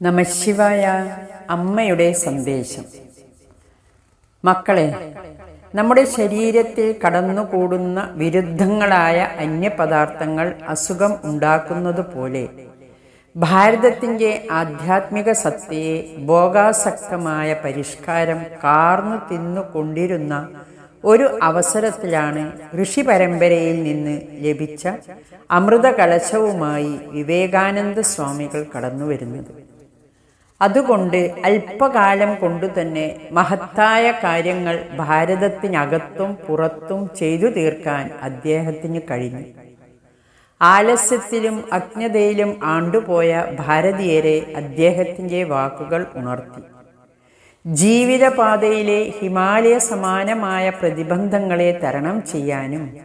നമശിവായ അമ്മയുടെ സന്ദേശം. മക്കളെ നമ്മുടെ ശരീരത്തിൽ കടന്നുകൂടുന്ന വിരുദ്ധങ്ങളായ അന്യപദാർത്ഥങ്ങൾ അസുഖം ഉണ്ടാക്കുന്നത് പോലെ ഭാരതത്തിന്റെ ആധ്യാത്മിക സത്യയെ ഭോഗാസക്തമായ പരിഷ്കാരം കാർന്നു തിന്നുകൊണ്ടിരുന്ന ഒരു അവസരത്തിലാണ് ഋഷി പരമ്പരയിൽ നിന്ന് ലഭിച്ച അമൃതകലശവുമായി വിവേകാനന്ദ സ്വാമികൾ കടന്നുവരുന്നത്. അതുകൊണ്ട് അല്പകാലം കൊണ്ട് തന്നെ മഹത്തായ കാര്യങ്ങൾ ഭാരതത്തിനകത്തും പുറത്തും ചെയ്തു തീർക്കാൻ അദ്ദേഹത്തിന് കഴിഞ്ഞു. ആലസ്യത്തിലും അജ്ഞതയിലും ആണ്ടുപോയ ഭാരതീയരെ അദ്ദേഹത്തിന്റെ വാക്കുകൾ ഉണർത്തി. ജീവിതപാതയിലെ ഹിമാലയ സമാനമായ പ്രതിബന്ധങ്ങളെ തരണം ചെയ്യാനും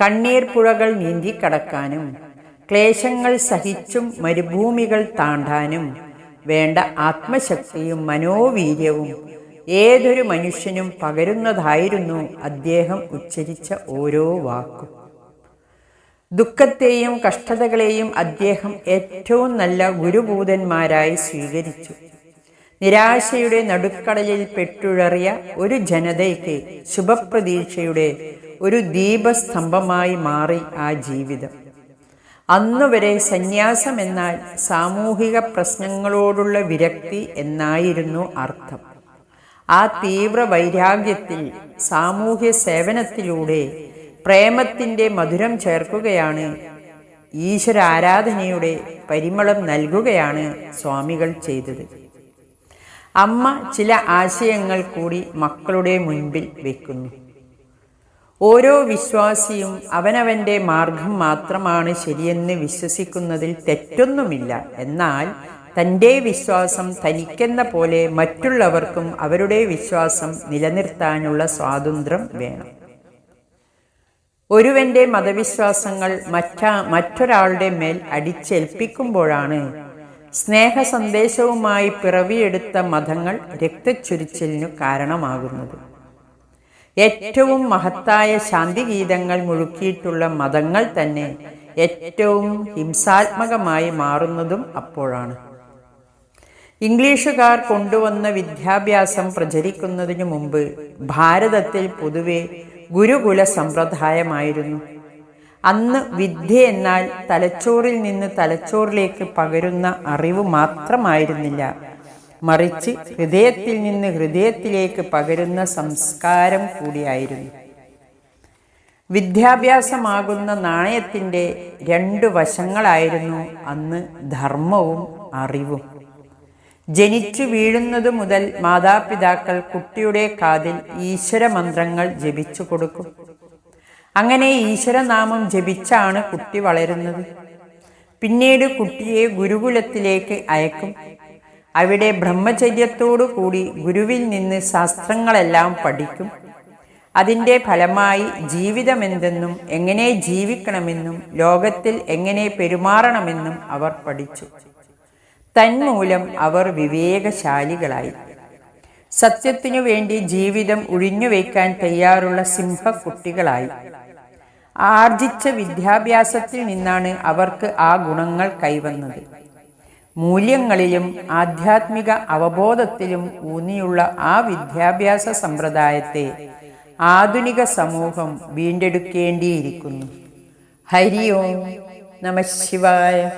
കണ്ണീർ പുഴകൾ നീന്തിക്കടക്കാനും ക്ലേശങ്ങൾ സഹിച്ചും മരുഭൂമികൾ താണ്ടാനും വേണ്ട ആത്മശക്തിയും മനോവീര്യവും ഏതൊരു മനുഷ്യനും പകരുന്നതായിരുന്നു അദ്ദേഹം ഉച്ചരിച്ച ഓരോ വാക്കും. ദുഃഖത്തെയും കഷ്ടതകളെയും അദ്ദേഹം ഏറ്റവും നല്ല ഗുരുഭൂതന്മാരായി സ്വീകരിച്ചു. നിരാശയുടെ നടുക്കടലിൽ പെട്ടുഴറിയ ഒരു ജനതയ്ക്ക് ശുഭപ്രതീക്ഷയുടെ ഒരു ദീപസ്തംഭമായി മാറി ആ ജീവിതം. അന്നുവരെ സന്യാസം എന്നാൽ സാമൂഹിക പ്രശ്നങ്ങളോടുള്ള വിരക്തി എന്നായിരുന്നു അർത്ഥം. ആ തീവ്ര വൈരാഗ്യത്തിൽ സാമൂഹ്യ സേവനത്തിലൂടെ പ്രേമത്തിന്റെ മധുരം ചേർക്കുകയാണ് ഈശ്വര ആരാധനയുടെ പരിമളം നൽകുകയാണ് സ്വാമികൾ ചെയ്തത്. അമ്മ ചില ആശയങ്ങൾ കൂടി മക്കളുടെ മുൻപിൽ വെക്കുന്നു. ഓരോ വിശ്വാസിയും അവനവന്റെ മാർഗം മാത്രമാണ് ശരിയെന്ന് വിശ്വസിക്കുന്നതിൽ തെറ്റൊന്നുമില്ല. എന്നാൽ തന്റെ വിശ്വാസം തനിക്കെന്ന പോലെ മറ്റുള്ളവർക്കും അവരുടെ വിശ്വാസം നിലനിർത്താനുള്ള സ്വാതന്ത്ര്യം വേണം. ഒരുവന്റെ മതവിശ്വാസങ്ങൾ മറ്റാ മറ്റൊരാളുടെ മേൽ അടിച്ചേൽപ്പിക്കുമ്പോഴാണ് സ്നേഹ സന്ദേശവുമായി പിറവിയെടുത്ത മതങ്ങൾ രക്തച്ചൊരിച്ചിലിനു കാരണമാകുന്നത്. ഏറ്റവും മഹത്തായ ശാന്തിഗീതങ്ങൾ മുഴുക്കിയിട്ടുള്ള മതങ്ങൾ തന്നെ ഏറ്റവും ഹിംസാത്മകമായി മാറുന്നതും അപ്പോഴാണ്. ഇംഗ്ലീഷുകാർ കൊണ്ടുവന്ന വിദ്യാഭ്യാസം പ്രചരിക്കുന്നതിനു മുമ്പ് ഭാരതത്തിൽ പൊതുവെ ഗുരുകുല സമ്പ്രദായമായിരുന്നു. അന്ന് വിദ്യ എന്നാൽ തലച്ചോറിൽ നിന്ന് തലച്ചോറിലേക്ക് പകരുന്ന അറിവ് മാത്രമായിരുന്നില്ല. മറിച്ച് ഹൃദയത്തിൽ നിന്ന് ഹൃദയത്തിലേക്ക് പകരുന്ന സംസ്കാരം കൂടിയായിരുന്നു. വിദ്യാഭ്യാസമാകുന്ന നാണയത്തിന്റെ രണ്ട് വശങ്ങളായിരുന്നു അന്ന് ധർമ്മവും അറിവും. ജനിച്ചു വീഴുന്നതു മുതൽ മാതാപിതാക്കൾ കുട്ടിയുടെ കാതിൽ ഈശ്വര മന്ത്രങ്ങൾ ജപിച്ചു കൊടുക്കും. അങ്ങനെ ഈശ്വരനാമം ജപിച്ചാണ് കുട്ടി വളരുന്നത്. പിന്നീട് കുട്ടിയെ ഗുരുകുലത്തിലേക്ക് അയക്കും. അവിടെ ബ്രഹ്മചര്യത്തോടു കൂടി ഗുരുവിൽ നിന്ന് ശാസ്ത്രങ്ങളെല്ലാം പഠിക്കും. അതിന്റെ ഫലമായി ജീവിതമെന്തെന്നും എങ്ങനെ ജീവിക്കണമെന്നും ലോകത്തിൽ എങ്ങനെ പെരുമാറണമെന്നും അവർ പഠിച്ചു. തന്മൂലം അവർ വിവേകശാലികളായി. സത്യത്തിനു വേണ്ടി ജീവിതം ഒഴിഞ്ഞുവയ്ക്കാൻ തയ്യാറുള്ള സിംഹക്കുട്ടികളായി. ആർജിച്ച വിദ്യാഭ്യാസത്തിൽ നിന്നാണ് അവർക്ക് ആ ഗുണങ്ങൾ കൈവന്നത്. മൂല്യങ്ങളിലും ആധ്യാത്മിക അവബോധത്തിലും ഊന്നിയുള്ള ആ വിദ്യാഭ്യാസ സമ്പ്രദായത്തെ ആധുനിക സമൂഹം വീണ്ടെടുക്കേണ്ടിയിരിക്കുന്നു. ഹരി ഓം നമ ശിവായ.